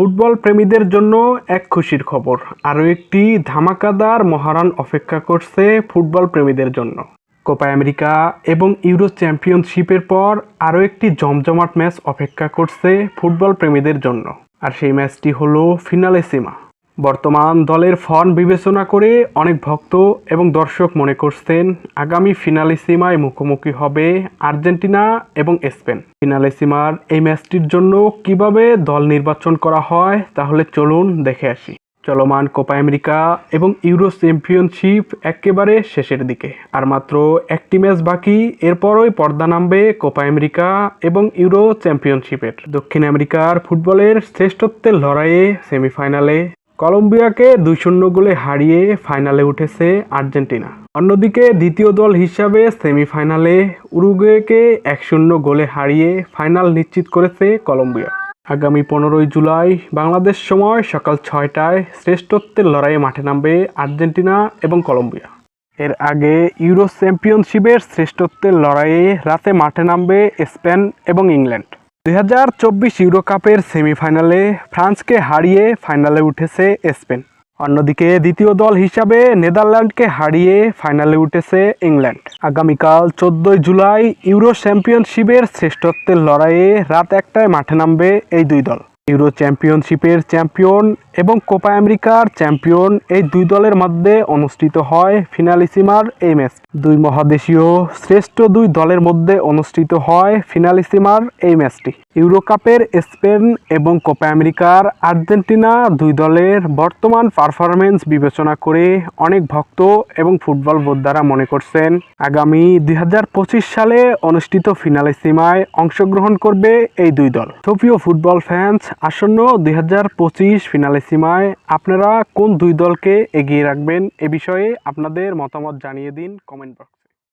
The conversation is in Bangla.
ফুটবল প্রেমীদের জন্য এক খুশির খবর। আরও একটি ধামাকাদার মহারণ অপেক্ষা করছে ফুটবল প্রেমীদের জন্য। কোপা আমেরিকা এবং ইউরো চ্যাম্পিয়নশিপের পর আরও একটি জমজমাট ম্যাচ অপেক্ষা করছে ফুটবল প্রেমীদের জন্য। আর সেই ম্যাচটি হলো ফিনালেসিমা বর্তমান দলের ফর্ম বিবেচনা করে অনেক ভক্ত এবং দর্শক মনে করছেন আগামী ফিনালেসিমায় মুখোমুখি হবে আর্জেন্টিনা এবং স্পেন। ফিনালেসিমার এই ম্যাচটির জন্য কীভাবে দল নির্বাচন করা হয়, তাহলে চলুন দেখে আসি। চলমান কোপা আমেরিকা এবং ইউরো চ্যাম্পিয়নশিপ একেবারে শেষের দিকে। আর মাত্র একটি ম্যাচ বাকি, এরপরই পর্দা নামবে কোপা আমেরিকা এবং ইউরো চ্যাম্পিয়নশিপের। দক্ষিণ আমেরিকার ফুটবলের শ্রেষ্ঠত্বের লড়াইয়ে সেমিফাইনালে কলম্বিয়াকে দুই শূন্য গোলে হারিয়ে ফাইনালে উঠেছে আর্জেন্টিনা। অন্যদিকে দ্বিতীয় দল হিসাবে সেমিফাইনালে উরুগুয়েকে এক শূন্য গোলে হারিয়ে ফাইনাল নিশ্চিত করেছে কলম্বিয়া। আগামী পনেরোই জুলাই বাংলাদেশ সময় সকাল ছয়টায় শ্রেষ্ঠত্বের লড়াইয়ে মাঠে নামবে আর্জেন্টিনা এবং কলম্বিয়া। এর আগে ইউরো চ্যাম্পিয়নশিপের শ্রেষ্ঠত্বের লড়াইয়ে রাতে মাঠে নামবে স্পেন এবং ইংল্যান্ড। দুই হাজার চব্বিশ ইউরো কাপের সেমিফাইনালে ফ্রান্সকে হারিয়ে ফাইনালে উঠেছে স্পেন। অন্যদিকে দ্বিতীয় দল হিসাবে নেদারল্যান্ডকে হারিয়ে ফাইনালে উঠেছে ইংল্যান্ড। আগামীকাল চোদ্দই জুলাই ইউরো চ্যাম্পিয়নশিপের শ্রেষ্ঠত্বের লড়াইয়ে রাত একটায় মাঠে নামবে এই দুই দল। ইউরো চ্যাম্পিয়নশিপের চ্যাম্পিয়ন এবং কোপা আমেরিকার চ্যাম্পিয়ন এই দুই দলের মধ্যে অনুষ্ঠিত হয় ফিনালিসিমার এই ম্যাচ দুই মহাদেশীয় শ্রেষ্ঠ দুই দলের মধ্যে অনুষ্ঠিত হয় ফিনালিসিমার এই ম্যাচটি ইউরোকাপের স্পেন এবং কোপা আমেরিকার আর্জেন্টিনা দুই দলের বর্তমান পারফরমেন্স বিবেচনা করে অনেক ভক্ত এবং ফুটবল বোদ্ধারা মনে করছেন, আগামী দুই হাজার পঁচিশ সালে অনুষ্ঠিত ফিনালিসিমায় অংশগ্রহণ করবে এই দুই দল। সোফিও ফুটবল ফ্যান্স আসন্ন দুই হাজার পঁচিশ ফিনালিসিমায় আপনারা কোন দুই দলকে এগিয়ে রাখবেন এ বিষয়ে আপনাদের মতামত জানিয়ে দিন কমেন্ট বক্স।